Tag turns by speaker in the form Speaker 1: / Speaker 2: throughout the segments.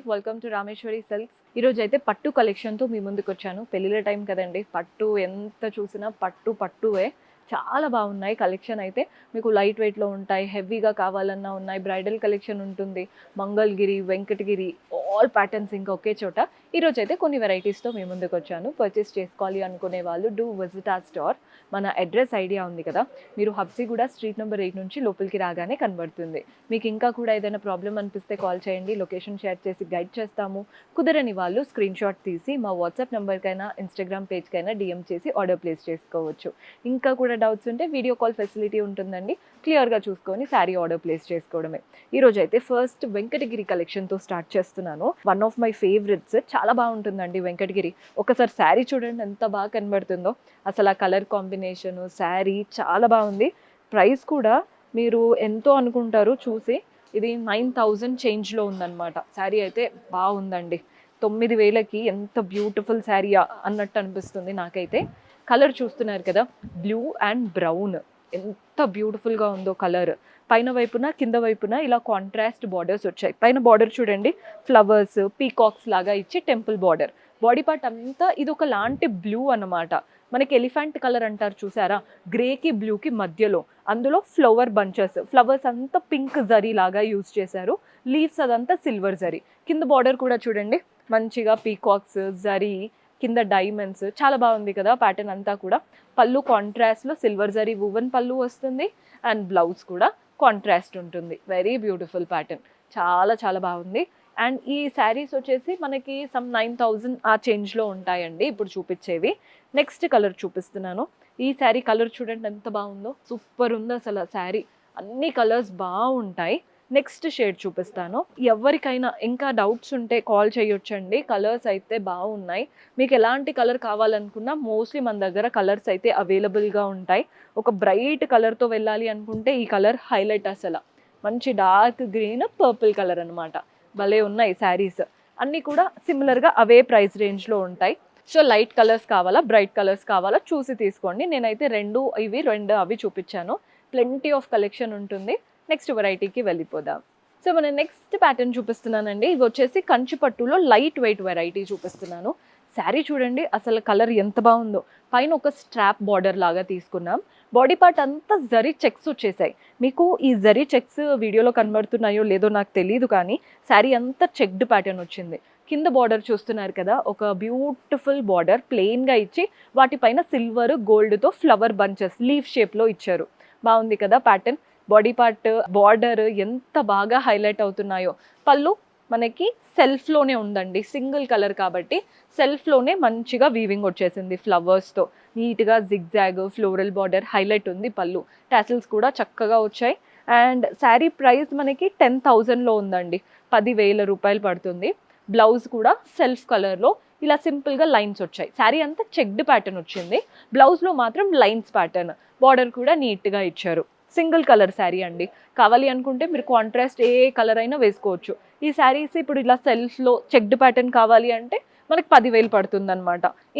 Speaker 1: welcome to Rameshwari Silks. ఈరోజు అయితే పట్టు కలెక్షన్తో మీ ముందుకు వచ్చాను పెళ్ళిళ్ళ టైం కదండి. పట్టు ఎంత చూసినా పట్టు పట్టువే. చాలా బాగున్నాయి కలెక్షన్ అయితే. మీకు లైట్ వెయిట్లో ఉంటాయి హెవీగా కావాలన్నా ఉన్నాయి. బ్రైడల్ కలెక్షన్ ఉంటుంది. మంగళగిరి వెంకటగిరి ఆల్ ప్యాటర్న్స్ ఇంకా ఒకే చోట. ఈరోజు అయితే కొన్ని వెరైటీస్తో మీ ముందుకు వచ్చాను పర్చేస్ చేసుకోవాలి అనుకునే వాళ్ళు డూ విజిట్ ఆ స్టోర్. మన అడ్రస్ ఐడియా ఉంది కదా. మీరు హబ్సిగూడ స్ట్రీట్ నెంబర్ ఎయిట్ నుంచి లోపలికి రాగానే కనబడుతుంది. మీకు ఇంకా కూడా ఏదైనా ప్రాబ్లం అనిపిస్తే కాల్ చేయండి. లొకేషన్ షేర్ చేసి గైడ్ చేస్తాము. కుదరని వాళ్ళు స్క్రీన్ షాట్ తీసి మా వాట్సాప్ నెంబర్కైనా ఇన్స్టాగ్రామ్ పేజ్కైనా డిఎం చేసి ఆర్డర్ ప్లేస్ చేసుకోవచ్చు. ఇంకా కూడా డౌట్స్ ఉంటే వీడియో కాల్ ఫెసిలిటీ ఉంటుందండి. క్లియర్గా చూసుకొని శారీ ఆర్డర్ ప్లేస్ చేసుకోవడమే. ఈరోజు అయితే ఫస్ట్ వెంకటగిరి కలెక్షన్తో స్టార్ట్ చేస్తున్నాను. వన్ ఆఫ్ మై ఫేవరెట్స్ చాలా బాగుంటుందండి వెంకటగిరి ఒకసారి శారీ చూడండి ఎంత బాగా కనబడుతుందో. అసలు ఆ కలర్ కాంబినేషన్ శారీ చాలా బాగుంది. ప్రైస్ కూడా మీరు ఎంతో అనుకుంటారు చూసి ఇది నైన్ థౌజండ్ చేంజ్లో ఉందన్నమాట. శారీ అయితే బాగుందండి. తొమ్మిది వేలకి ఎంత బ్యూటిఫుల్ శారీ అన్నట్టు అనిపిస్తుంది నాకైతే. కలర్ చూస్తున్నారు కదా బ్లూ అండ్ బ్రౌన్ ఎంత బ్యూటిఫుల్గా ఉందో కలర్ పైన వైపున కింద వైపున ఇలా కాంట్రాస్ట్ బార్డర్స్ వచ్చాయి. పైన బార్డర్ చూడండి ఫ్లవర్స్ పీకాక్స్ లాగా ఇచ్చి టెంపుల్ బార్డర్ బాడీ పార్ట్ అంతా ఇది ఒక లాంటి బ్లూ అన్నమాట. మనకి ఎలిఫెంట్ కలర్ అంటారు చూసారా? గ్రేకి బ్లూకి మధ్యలో. అందులో ఫ్లవర్ బంచెస్ ఫ్లవర్స్ అంతా పింక్ జరీ లాగా యూజ్ చేశారు. లీవ్స్ అదంతా సిల్వర్ జరీ కింద బార్డర్ కూడా చూడండి మంచిగా పీకాక్స్ జరీ కింద డైమండ్స్ చాలా బాగుంది కదా ప్యాటర్న్ అంతా కూడా. పళ్ళు కాంట్రాస్ట్లో సిల్వర్ జరీ వువెన్ పళ్ళు వస్తుంది అండ్ బ్లౌజ్ కూడా కాంట్రాస్ట్ ఉంటుంది. వెరీ బ్యూటిఫుల్ ప్యాటర్న్ చాలా చాలా బాగుంది. అండ్ ఈ శారీస్ వచ్చేసి మనకి సమ్ నైన్ థౌజండ్ ఆ చేంజ్లో ఉంటాయండి ఇప్పుడు చూపించేవి. నెక్స్ట్ కలర్ చూపిస్తున్నాను. ఈ శారీ కలర్ చూడండి ఎంత బాగుందో. సూపర్ ఉంది అసలు ఆ శారీ. అన్ని కలర్స్ బాగుంటాయి. నెక్స్ట్ షేడ్ చూపిస్తాను. ఎవరికైనా ఇంకా డౌట్స్ ఉంటే కాల్ చేయొచ్చండి. కలర్స్ అయితే బాగున్నాయి. మీకు ఎలాంటి కలర్ కావాలనుకున్నా మోస్ట్లీ మన దగ్గర కలర్స్ అయితే అవైలబుల్గా ఉంటాయి. ఒక బ్రైట్ కలర్తో వెళ్ళాలి అనుకుంటే ఈ కలర్ హైలైట్ అసలు. మంచి డార్క్ గ్రీన్ పర్పుల్ కలర్ అనమాట భలే ఉన్నాయి శారీస్. అన్నీ కూడా సిమిలర్గా అవే ప్రైస్ రేంజ్లో ఉంటాయి. సో లైట్ కలర్స్ కావాలా బ్రైట్ కలర్స్ కావాలా చూసి తీసుకోండి. నేనైతే రెండు ఇవి రెండు అవి చూపించాను. ప్లెంటీ ఆఫ్ కలెక్షన్ ఉంటుంది. నెక్స్ట్ వెరైటీకి వెళ్ళిపోదాం. సో మన నెక్స్ట్ ప్యాటర్న్ చూపిస్తున్నానండి. ఇవి వచ్చేసి కంచి పట్టులో లైట్ వెయిట్ వెరైటీ చూపిస్తున్నాను. శారీ చూడండి అసలు కలర్ ఎంత బాగుందో. పైన ఒక స్ట్రాప్ బార్డర్ లాగా తీసుకున్నాం. బాడీ పార్ట్ అంతా జరీ చెక్స్ వచ్చేసాయి. మీకు ఈ జరీ చెక్స్ వీడియోలో కనబడుతున్నాయో లేదో నాకు తెలియదు కానీ శారీ అంతా చెక్డ్ ప్యాటర్న్ వచ్చింది. కింద బార్డర్ చూస్తున్నారు కదా ఒక బ్యూటిఫుల్ బార్డర్ ప్లెయిన్గా ఇచ్చి వాటిపైన సిల్వర్ గోల్డ్తో ఫ్లవర్ బంచెస్ లీఫ్ షేప్లో ఇచ్చారు. బాగుంది కదా ప్యాటర్న్. బాడీ పార్ట్ బార్డర్ ఎంత బాగా హైలైట్ అవుతున్నాయో. పళ్ళు మనకి సెల్ఫ్లోనే ఉందండి సింగిల్ కలర్ కాబట్టి సెల్ఫ్లోనే మంచిగా వీవింగ్ వచ్చేసింది ఫ్లవర్స్తో నీట్గా జిగ్జాగ్ ఫ్లోరల్ బార్డర్ హైలైట్ ఉంది పళ్ళు. టాసిల్స్ కూడా చక్కగా వచ్చాయి. అండ్ శారీ ప్రైస్ మనకి టెన్ థౌజండ్లో ఉందండి. పదివేల రూపాయలు పడుతుంది. బ్లౌజ్ కూడా సెల్ఫ్ కలర్లో ఇలా సింపుల్గా లైన్స్ వచ్చాయి. శారీ అంతా చెక్డ్ ప్యాటర్న్ వచ్చింది. బ్లౌజ్లో మాత్రం లైన్స్ ప్యాటర్న్ బార్డర్ కూడా నీట్గా ఇచ్చారు. సింగిల్ కలర్ శారీ అండి. కావాలి అనుకుంటే మీరు కాంట్రాస్ట్ ఏ కలర్ అయినా వేసుకోవచ్చు. ఈ శారీస్ ఇప్పుడు ఇలా సెల్ఫ్లో చెక్డ్ ప్యాటర్న్ కావాలి అంటే మనకి పదివేలు పడుతుంది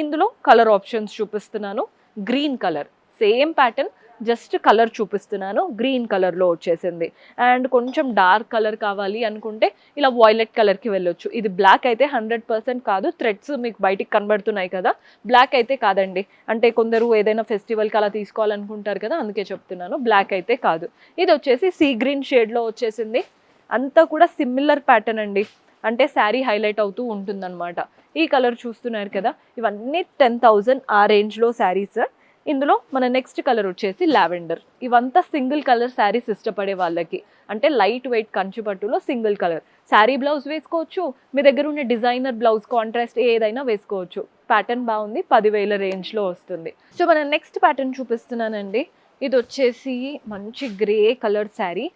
Speaker 1: ఇందులో కలర్ ఆప్షన్స్ చూపిస్తున్నాను. Green colour same pattern just colour చూపిస్తున్నాను. గ్రీన్ కలర్లో వచ్చేసింది. అండ్ కొంచెం డార్క్ కలర్ కావాలి అనుకుంటే ఇలా వాయిలెట్ కలర్కి వెళ్ళొచ్చు. ఇది బ్లాక్ అయితే హండ్రెడ్ పర్సెంట్ కాదు. థ్రెడ్స్ మీకు బయటికి కనబడుతున్నాయి కదా. బ్లాక్ అయితే కాదండి. అంటే కొందరు ఏదైనా ఫెస్టివల్కి అలా తీసుకోవాలనుకుంటారు కదా అందుకే చెప్తున్నాను. బ్లాక్ అయితే కాదు. ఇది వచ్చేసి సీ గ్రీన్ షేడ్లో వచ్చేసింది. అంతా కూడా సిమిలర్ ప్యాటర్న్ అండి. అంటే శారీ హైలైట్ అవుతూ ఉంటుందన్నమాట. ఈ కలర్ చూస్తున్నారు కదా. ఇవన్నీ టెన్ థౌజండ్ ఆ రేంజ్లో శారీస్. ఇందులో మన నెక్స్ట్ కలర్ వచ్చేసి లావెండర్ ఇవంతా సింగిల్ కలర్ శారీస్ ఇష్టపడే వాళ్ళకి. అంటే లైట్ వెయిట్ కంచుపట్టులో సింగిల్ కలర్ శారీ బ్లౌజ్ వేసుకోవచ్చు. మీ దగ్గర ఉన్న డిజైనర్ బ్లౌజ్ కాంట్రాస్ట్ ఏదైనా వేసుకోవచ్చు. ప్యాటర్న్ బాగుంది పదివేల రేంజ్లో వస్తుంది. సో మన నెక్స్ట్ ప్యాటర్న్ చూపిస్తున్నానండి. ఇది వచ్చేసి మంచి గ్రే కలర్ శారీ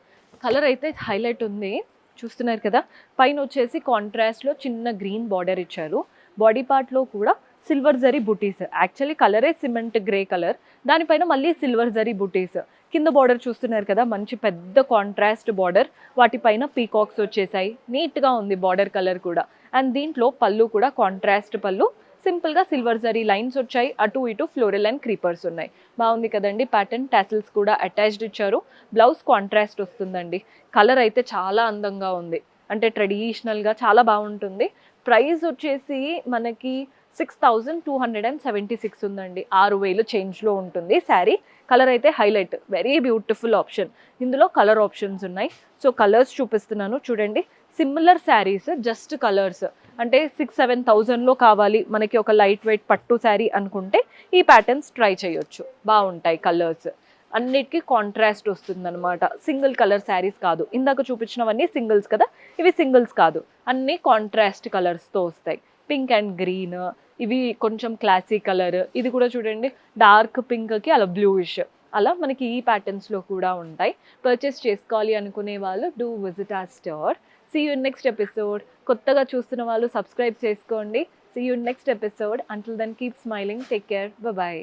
Speaker 1: కలర్ అయితే హైలైట్ ఉంది. చూస్తున్నారు కదా? పైన వచ్చేసి కాంట్రాస్ట్లో చిన్న గ్రీన్ బార్డర్ ఇచ్చారు. బాడీ పార్ట్లో కూడా సిల్వర్ జరీ బుటీస్. యాక్చువల్లీ కలరే సిమెంట్ గ్రే కలర్. దానిపైన మళ్ళీ సిల్వర్ జరీ బుటీస్. కింద బార్డర్ చూస్తున్నారు కదా మంచి పెద్ద కాంట్రాస్ట్ బార్డర్ వాటిపైన పీకాక్స్ వచ్చేసాయి. నీట్గా ఉంది బార్డర్ కలర్ కూడా. అండ్ దీంట్లో పళ్ళు కూడా కాంట్రాస్ట్ పళ్ళు. సింపుల్గా సిల్వర్ జరీ లైన్స్ వచ్చాయి. అటు ఇటు ఫ్లోరల్ అండ్ క్రీపర్స్ ఉన్నాయి. బాగుంది కదండి ప్యాటర్న్ టాసిల్స్ కూడా అటాచ్డ్ ఇచ్చారు. బ్లౌజ్ కాంట్రాస్ట్ వస్తుందండి. కలర్ అయితే చాలా అందంగా ఉంది. అంటే ట్రెడిషనల్గా చాలా బాగుంటుంది. ప్రైస్ వచ్చేసి మనకి six thousand two hundred and seventy six ఉందండి. ఆరు వేలు చేంజ్లో ఉంటుంది. శారీ కలర్ అయితే హైలైట్. వెరీ బ్యూటిఫుల్ ఆప్షన్ ఇందులో కలర్ ఆప్షన్స్ ఉన్నాయి. సో కలర్స్ చూపిస్తున్నాను. చూడండి. సిమిలర్ శారీస్ జస్ట్ కలర్స్ అంటే సిక్స్ సెవెన్ థౌజండ్లో కావాలి. మనకి ఒక లైట్ వెయిట్ పట్టు శారీ అనుకుంటే ఈ ప్యాటర్న్స్ ట్రై చేయొచ్చు. బాగుంటాయి కలర్స్. అన్నిటికీ కాంట్రాస్ట్ వస్తుందన్నమాట. సింగిల్ కలర్ శారీస్ కాదు. ఇందాక చూపించినవన్నీ సింగిల్స్ కదా? ఇవి సింగిల్స్ కాదు. అన్నీ కాంట్రాస్ట్ కలర్స్తో వస్తాయి. పింక్ అండ్ గ్రీన్ ఇవి కొంచెం క్లాసీ కలర్ ఇది కూడా చూడండి డార్క్ పింక్కి అలా బ్లూయిష్ అలా మనకి ఈ ప్యాటర్న్స్లో కూడా ఉంటాయి. పర్చేస్ చేసుకోవాలి అనుకునే వాళ్ళు డూ విజిట్ ఆ store see you next episode కొత్తగా చూస్తున్న వాళ్ళు సబ్స్క్రైబ్ చేసుకోండి. See you next episode until then keep smiling take care bye